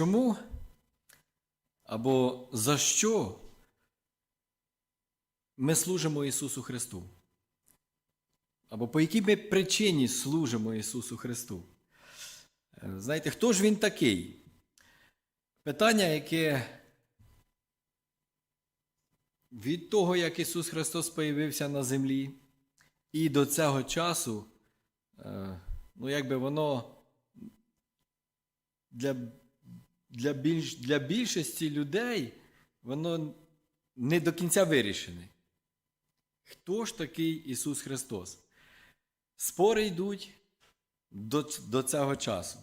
чому або за що ми служимо Ісусу Христу? Або по якій ми причині служимо Ісусу Христу? Е, Знаєте, хто ж Він такий? Питання, яке від того, як Ісус Христос появився на землі, і до цього часу, е, ну, якби воно для, для, більш, для більшості людей воно не до кінця вирішене. Хто ж такий Ісус Христос? Спори йдуть до, до цього часу.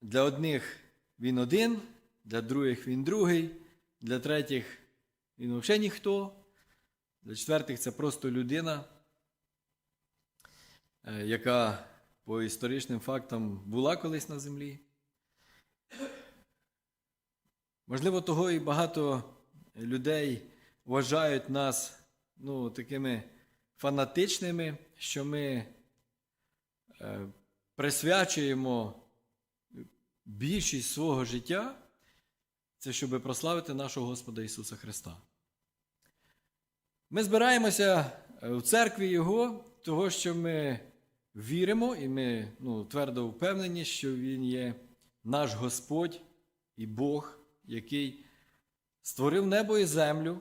Для одних він один, для других він другий, для третіх він взагалі ніхто, для четвертих це просто людина, е, яка по історичним фактам була колись на землі. Можливо, того і багато людей вважають нас ну, такими фанатичними, що ми е, присвячуємо більшість свого життя, це щоб прославити нашого Господа Ісуса Христа. Ми збираємося в церкві Його, того, що ми віримо, і ми ну, твердо впевнені, що Він є наш Господь і Бог, який створив небо і землю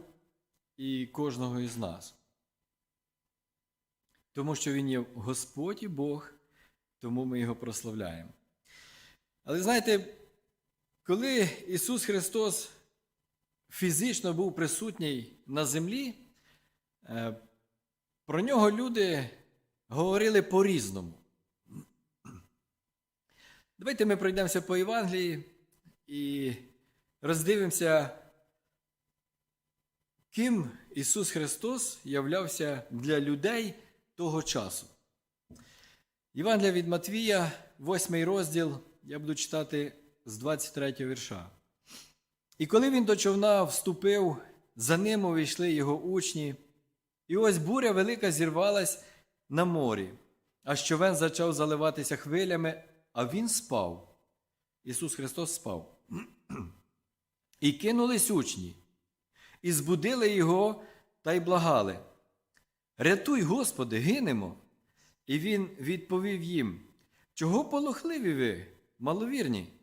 і кожного із нас. Тому що Він є Господь і Бог, тому ми Його прославляємо. Але знаєте, коли Ісус Христос фізично був присутній на землі, е, про нього люди говорили по-різному. Давайте ми пройдемося по Євангелії і роздивимося, ким Ісус Христос являвся для людей того часу. Євангелія від Матвія, 8 розділ, я буду читати з 23 вірша. І коли він до човна вступив, за ним увійшли його учні, і ось буря велика зірвалась на морі, а човен почав заливатися хвилями, а він спав. Ісус Христос спав. І кинулись учні, і збудили його та й благали. Рятуй, Господи, гинемо. І він відповів їм: Чого полохливі ви, маловірні?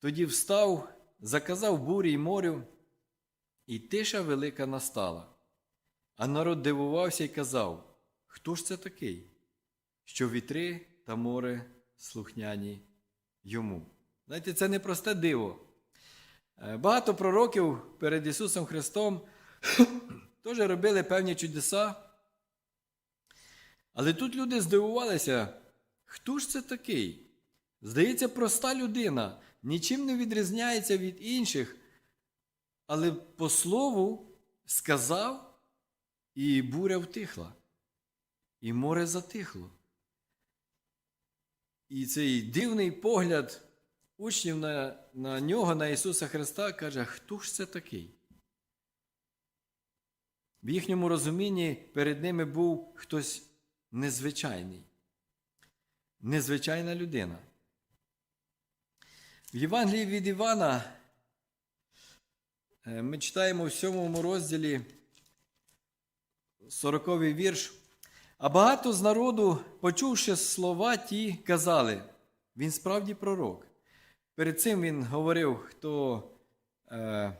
Тоді встав, заказав бурі й морю, і тиша велика настала. А народ дивувався і казав: Хто ж це такий? Що вітри та море слухняні йому. Знаєте, це не просте диво. Е, Багато пророків перед Ісусом Христом теж робили певні чудеса. Але тут люди здивувалися, хто ж це такий? Здається, проста людина, нічим не відрізняється від інших, але по слову сказав, і буря втихла, і море затихло. І цей дивний погляд учнів на, на нього, на Ісуса Христа, каже, хто ж це такий? В їхньому розумінні перед ними був хтось незвичайний, незвичайна людина. В Євангелії від Івана е, ми читаємо в сьомому розділі 40-й вірш. А багато з народу, почувши слова ті, казали, він справді пророк. Перед цим він говорив, хто е,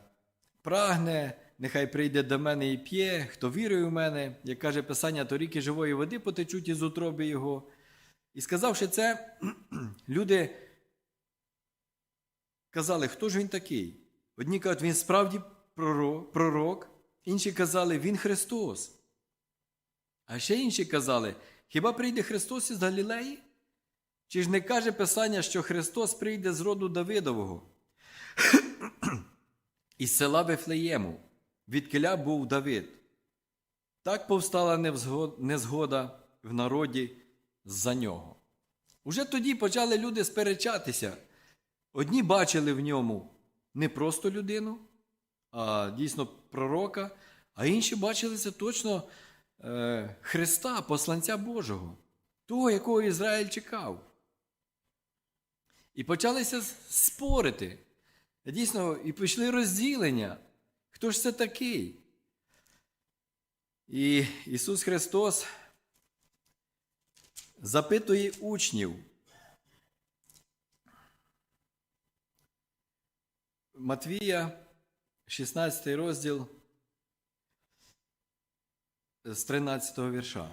прагне, нехай прийде до мене і п'є, хто вірує в мене, як каже Писання, то ріки живої води потечуть із утроби його. І сказавши це, люди казали, хто ж він такий? Одні кажуть, він справді пророк, інші казали, він Христос. А ще інші казали, хіба прийде Христос із Галілеї? Чи ж не каже Писання, що Христос прийде з роду Давидового? Із села Вифлеєму, відкиля був Давид. Так повстала незгода в народі за нього. Уже тоді почали люди сперечатися. Одні бачили в ньому не просто людину, а дійсно пророка, а інші бачили це точно е, Христа, посланця Божого, того, якого Ізраїль чекав. І почалися спорити. Дійсно, і пішли розділення. Хто ж це такий? І Ісус Христос запитує учнів. Матвія, 16 розділ з 13 вірша.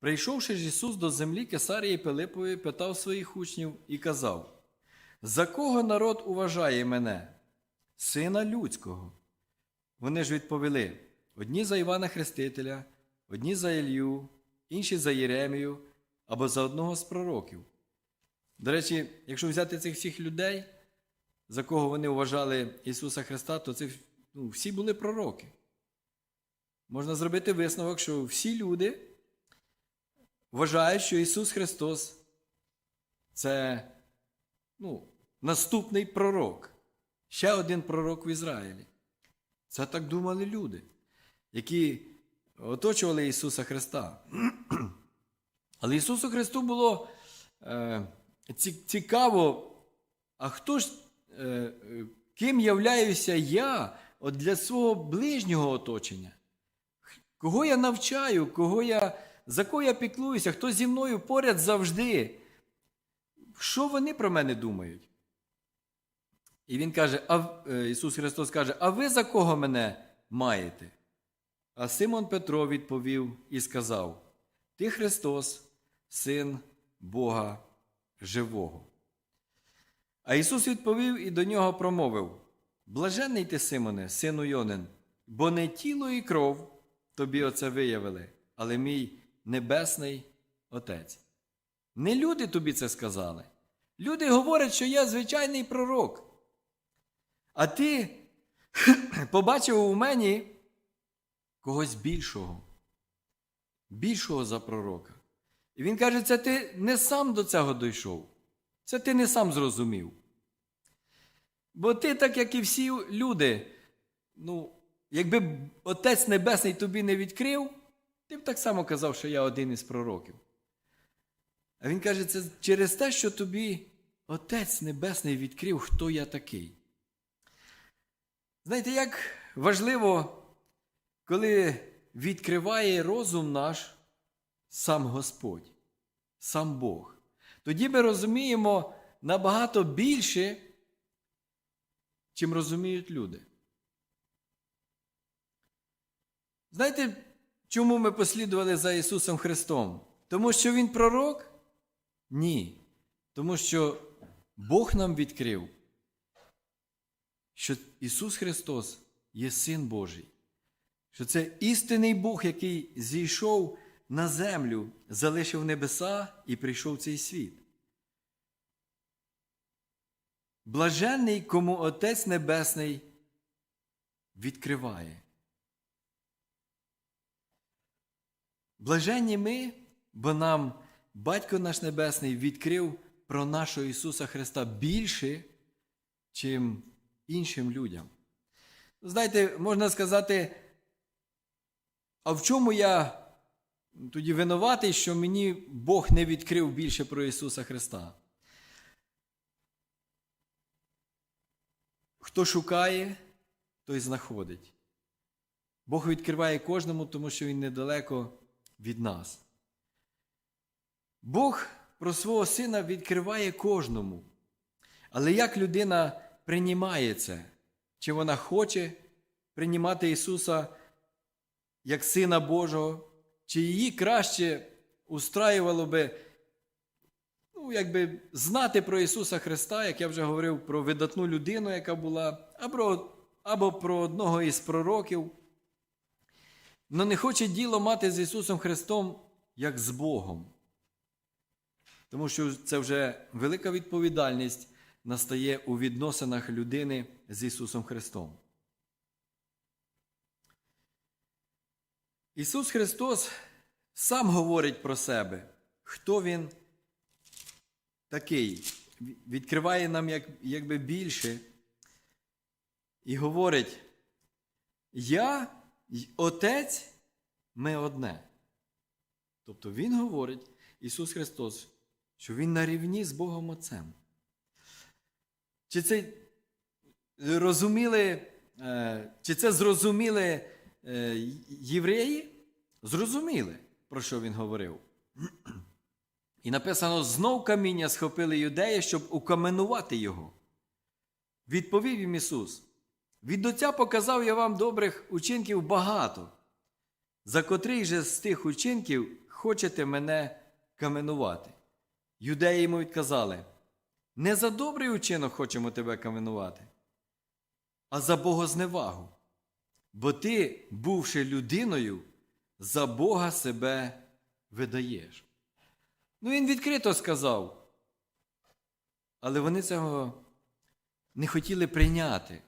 Прийшовши ж Ісус до землі Кесарії Пилипової, питав своїх учнів і казав: За кого народ уважає мене, сина людського? Вони ж відповіли: одні за Івана Хрестителя, одні за Ілью, інші за Єремію або за одного з пророків. До речі, якщо взяти цих всіх людей, за кого вони вважали Ісуса Христа, то це ну, всі були пророки. Можна зробити висновок, що всі люди вважають, що Ісус Христос це ну, наступний пророк, ще один пророк в Ізраїлі. Це так думали люди, які оточували Ісуса Христа. Але Ісусу Христу було е, цікаво, а хто ж, е, ким являюся я от для свого ближнього оточення? Кого я навчаю, кого я, за кого я піклуюся, хто зі мною поряд завжди? Що вони про мене думають? І він каже, а, е, Ісус Христос каже, а ви за кого мене маєте? А Симон Петро відповів і сказав: Ти Христос, Син Бога Живого. А Ісус відповів і до нього промовив: Блаженний ти, Симоне, сину Йонин, бо не тіло і кров тобі оце виявили, але мій небесний Отець. Не люди тобі це сказали. Люди говорять, що я звичайний пророк. А ти побачив у мені когось більшого, більшого за пророка. І він каже, це ти не сам до цього дійшов. Це ти не сам зрозумів. Бо ти, так як і всі люди, ну, якби Отець Небесний тобі не відкрив, ти б так само казав, що я один із пророків. А він каже, це через те, що тобі Отець Небесний відкрив, хто я такий. Знаєте, як важливо, коли відкриває розум наш сам Господь, сам Бог. Тоді ми розуміємо набагато більше, чим розуміють люди. Знаєте, чому ми послідували за Ісусом Христом? Тому що Він пророк? Ні. Тому що Бог нам відкрив, що Ісус Христос є Син Божий, що це істинний Бог, який зійшов на землю, залишив небеса і прийшов в цей світ. Блаженний, кому Отець Небесний відкриває. Блаженні ми, бо нам Батько наш Небесний відкрив про нашого Ісуса Христа більше, чим іншим людям. Знаєте, можна сказати, а в чому я тоді винуватий, що мені Бог не відкрив більше про Ісуса Христа? Хто шукає, той знаходить. Бог відкриває кожному, тому що Він недалеко від нас. Бог про свого сина відкриває кожному. Але як людина приймає це? Чи вона хоче приймати Ісуса як Сина Божого, чи її краще устраювало би ну, якби знати про Ісуса Христа, як я вже говорив, про видатну людину, яка була, або, або про одного із пророків, але не хоче діло мати з Ісусом Христом як з Богом. Тому що це вже велика відповідальність настає у відносинах людини з Ісусом Христом. Ісус Христос сам говорить про себе, хто Він такий, відкриває нам як, якби більше і говорить: Я й Отець ми одне. Тобто Він говорить, Ісус Христос, що Він на рівні з Богом Отцем. Чи це розуміли, е, чи це зрозуміли е, євреї? Зрозуміли, про що він говорив. І написано: знов каміння схопили юдеї, щоб укаменувати його. Відповів їм Ісус: від Отця показав я вам добрих учинків багато. За котрий же з тих учинків хочете мене каменувати? Юдеї йому відказали: не за добрий учинок хочемо тебе каменувати, а за богозневагу. Бо ти, бувши людиною, за Бога себе видаєш. Ну, він відкрито сказав. Але вони цього не хотіли прийняти.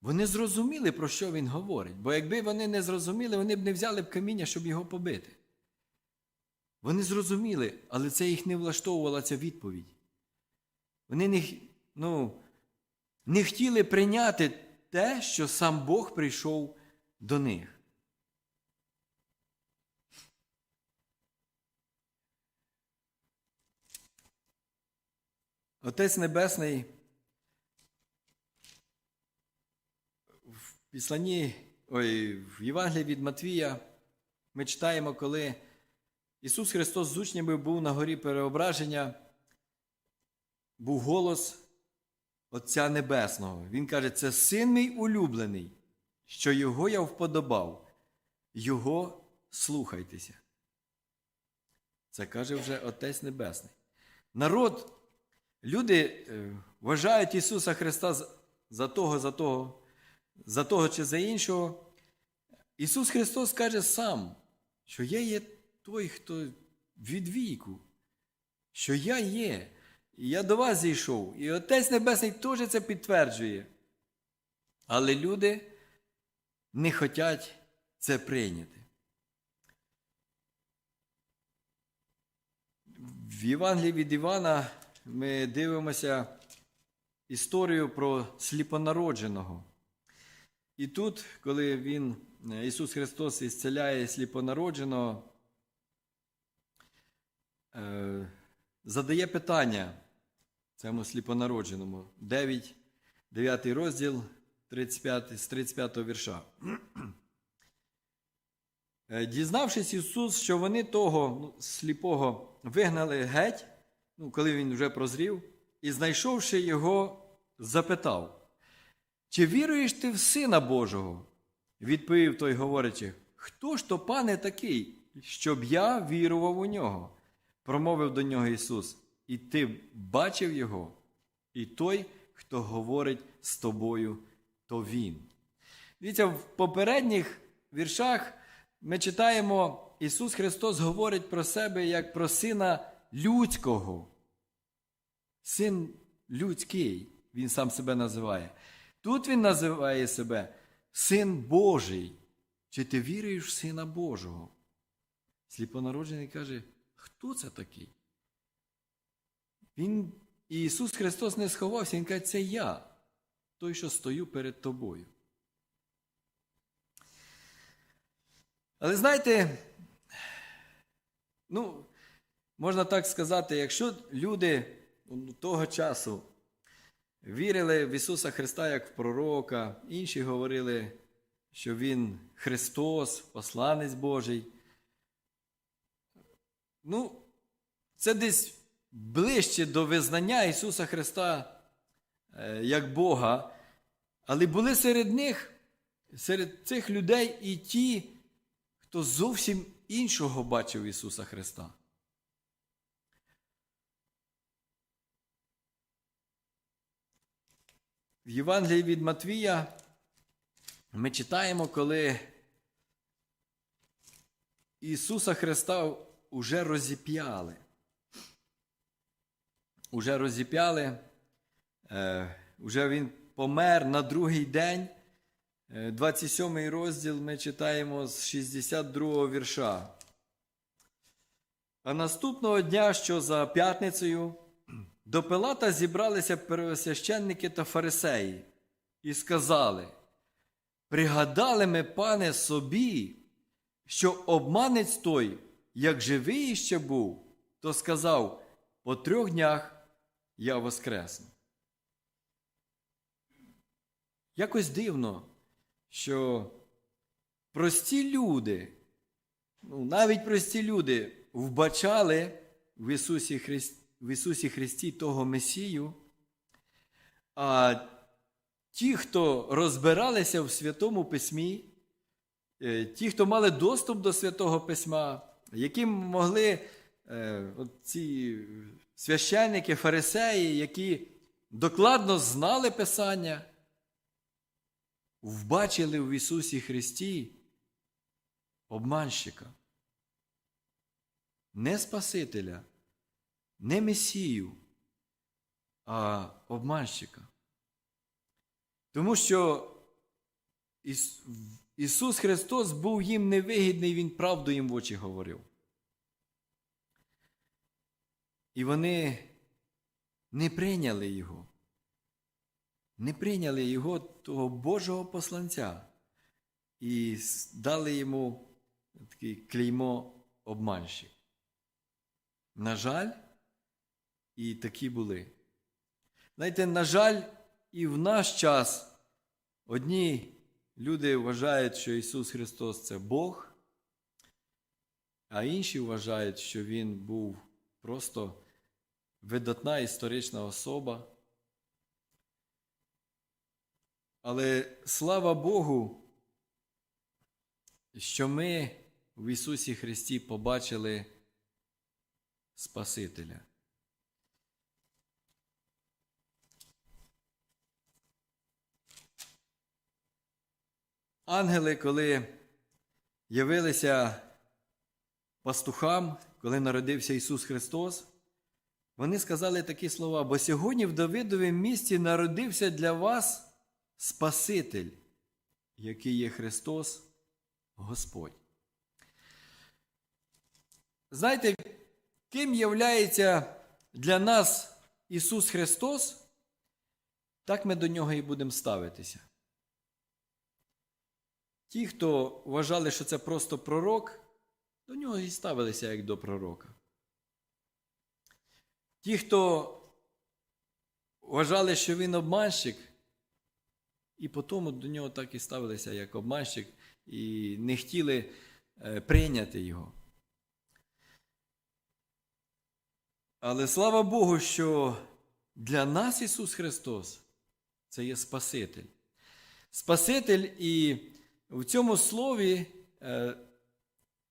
Вони зрозуміли, про що він говорить. Бо якби вони не зрозуміли, вони б не взяли б каміння, щоб його побити. Вони зрозуміли, але це їх не влаштовувала ця відповідь. Вони не, ну, не хотіли прийняти те, що сам Бог прийшов до них. Отець Небесний Післанні, ой, в Євангелії від Матвія ми читаємо, коли Ісус Христос з учнями був на горі переображення, був голос Отця Небесного. Він каже, це син мій улюблений, що його я вподобав, його слухайтеся. Це каже вже Отець Небесний. Народ, люди е, вважають Ісуса Христа за того, за того, за того чи за іншого. Ісус Христос каже сам, що я є той, хто від віку, що я є. І я до вас зійшов. І Отець Небесний теж це підтверджує. Але люди не хочуть це прийняти. В Євангелії від Івана ми дивимося історію про сліпонародженого. І тут, коли він, е, Ісус Христос ісцеляє сліпонародженого, е, задає питання цьому сліпонародженому. 9, 9 розділ 35, з 35 вірша. Е, Дізнавшись Ісус, що вони того ну, сліпого вигнали геть, ну, коли він вже прозрів, і знайшовши його, запитав, чи віруєш ти в Сина Божого? Відповів той, говорячи, хто ж то, пане, такий, щоб я вірував у нього? Промовив до нього Ісус, і ти бачив його, і той, хто говорить з тобою, то він. Дивіться, в попередніх віршах ми читаємо, Ісус Христос говорить про себе як про сина людського. Син людський, Він сам себе називає. Тут Він називає себе Син Божий. Чи ти віруєш в Сина Божого? Сліпонароджений каже, хто це такий? Він, Ісус Христос не сховався, Він каже, це я, той, що стою перед тобою. Але знаєте, ну, можна так сказати, якщо люди ну, того часу вірили в Ісуса Христа як в пророка, інші говорили, що Він Христос, посланець Божий. Ну, це десь ближче до визнання Ісуса Христа е, як Бога, але були серед них, серед цих людей і ті, хто зовсім іншого бачив Ісуса Христа. В Євангелії від Матвія ми читаємо, коли Ісуса Христа уже розіп'яли. Уже розіп'яли, е, уже Він помер на другий день. Е, 27 розділ ми читаємо з 62 вірша. А наступного дня, що за п'ятницею, до Пилата зібралися первосвященники та фарисеї і сказали: Пригадали ми, пане, собі, що обманець той, як живий іще був, то сказав: по трьох днях я воскресну. якось дивно, що прості люди, ну, навіть прості люди, вбачали в Ісусі, Христ... в Ісусі Христі того Месію, а ті, хто розбиралися в Святому Письмі, е, ті, хто мали доступ до Святого Письма, які могли е, ці священники, фарисеї, які докладно знали Писання, вбачили в Ісусі Христі обманщика, не Спасителя, не Месію, а обманщика. Тому що Іс- Ісус Христос був їм невигідний, Він правду їм в очі говорив. І вони не прийняли Його. Не прийняли Його, того Божого посланця, і дали йому таке клеймо обманщик. На жаль, і такі були. Знаєте, на жаль, і в наш час одні люди вважають, що Ісус Христос це Бог, а інші вважають, що Він був просто видатна історична особа. Але слава Богу, що ми в Ісусі Христі побачили Спасителя. Ангели, коли явилися пастухам, коли народився Ісус Христос, вони сказали такі слова: бо сьогодні в Давидовім місті народився для вас Спаситель, який є Христос Господь. Знаєте, ким являється для нас Ісус Христос, так ми до нього і будемо ставитися. Ті, хто вважали, що це просто пророк, до нього і ставилися як до пророка. Ті, хто вважали, що він обманщик, і потім до нього так і ставилися як обманщик, і не хотіли е, прийняти його. Але слава Богу, що для нас Ісус Христос це є Спаситель. Спаситель, і в цьому слові е,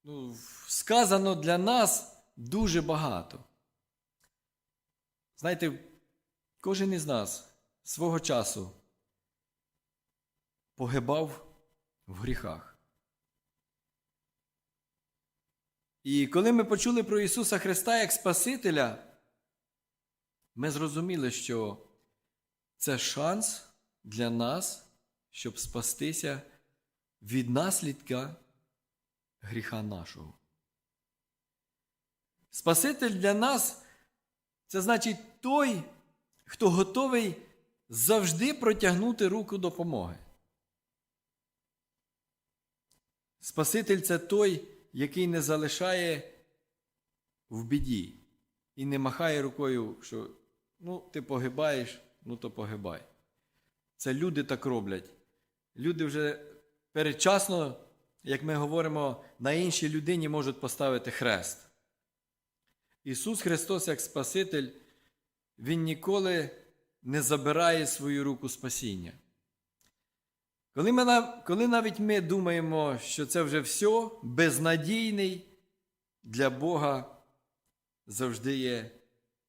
ну, сказано для нас дуже багато. Знаєте, кожен із нас свого часу погибав в гріхах. І коли ми почули про Ісуса Христа як Спасителя, ми зрозуміли, що це шанс для нас, щоб спастися від наслідка гріха нашого. Спаситель для нас це значить той, хто готовий завжди протягнути руку допомоги. Спаситель це той, який не залишає в біді і не махає рукою, що ну, ти погибаєш, ну то погибай. Це люди так роблять. Люди вже передчасно, як ми говоримо, на іншій людині можуть поставити хрест. Ісус Христос, як Спаситель, Він ніколи не забирає свою руку спасіння. Коли, ми, коли навіть ми думаємо, що це вже все, безнадійний, для Бога завжди є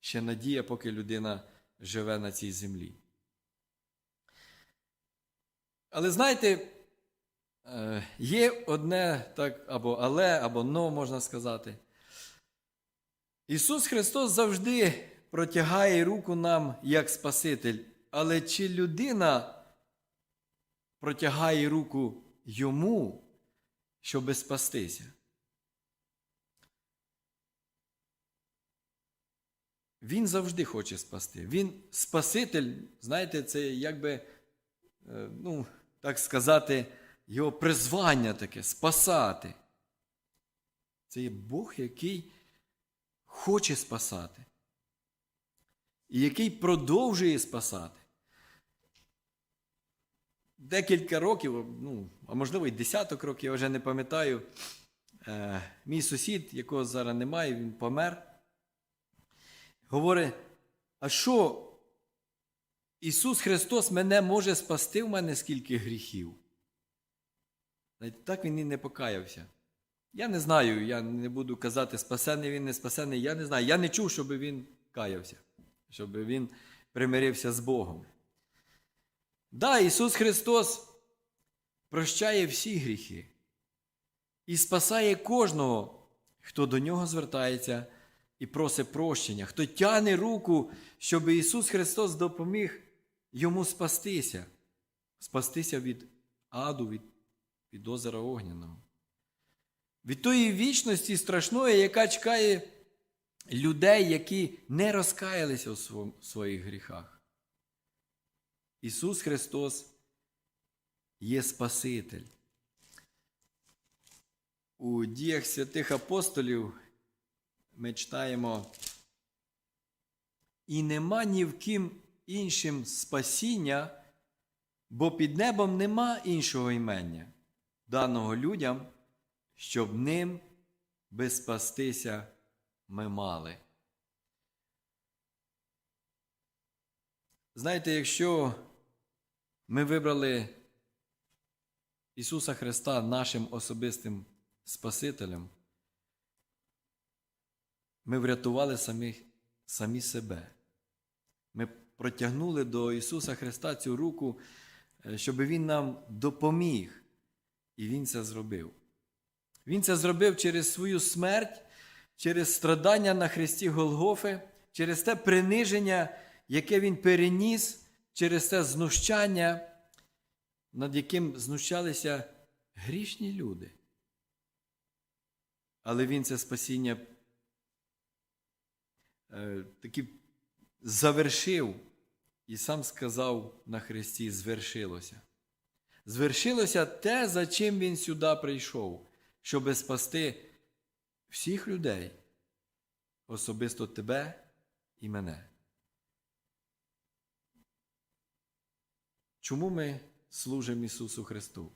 ще надія, поки людина живе на цій землі. Але знаєте, є одне так, або але, або но, можна сказати. Ісус Христос завжди протягає руку нам як Спаситель, але чи людина протягає руку йому, щоби спастися? Він завжди хоче спасти. Він Спаситель, знаєте, це якби, е, ну, так сказати, його призвання таке спасати. Це є Бог, який хоче спасати. І який продовжує спасати. декілька років, ну, а можливо й десяток років, я вже не пам'ятаю. Е, мій сусід, якого зараз немає, він помер. Говорить: а що Ісус Христос мене може спасти в мене скільки гріхів? Так він і не покаявся. Я не знаю, я не буду казати, спасений він, не спасений, я не знаю. Я не чув, щоб він каявся, щоб він примирився з Богом. Да, Ісус Христос прощає всі гріхи і спасає кожного, хто до нього звертається і просить прощення, хто тягне руку, щоб Ісус Христос допоміг йому спастися, спастися від аду, від, від озера Огняного. Від тої вічності страшної, яка чекає людей, які не розкаялися у своїх гріхах. Ісус Христос є Спаситель. У діях святих апостолів ми читаємо, і нема ні в ким іншим спасіння, бо під небом нема іншого імення, даного людям, щоб ним би спастися ми мали. Знаєте, якщо ми вибрали Ісуса Христа нашим особистим Спасителем, ми врятували самі, самі себе. Ми протягнули до Ісуса Христа цю руку, е, щоб Він нам допоміг. І Він це зробив. Він це зробив через свою смерть, через страдання на хресті Голгофи, через те приниження, яке Він переніс, через те знущання, над яким знущалися грішні люди. Але Він це спасіння е, таки завершив і сам сказав на Христі: звершилося. Звершилося те, за чим він сюди прийшов, щоб спасти всіх людей, особисто тебе і мене. Чому ми служимо Ісусу Христу?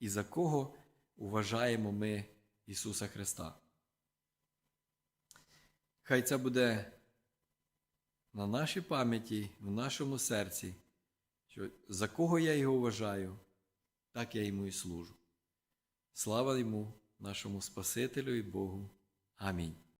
І за кого вважаємо ми Ісуса Христа? Хай це буде на нашій пам'яті, в нашому серці, що за кого я його вважаю, так я йому і служу. Слава йому, нашому Спасителю і Богу. Амінь.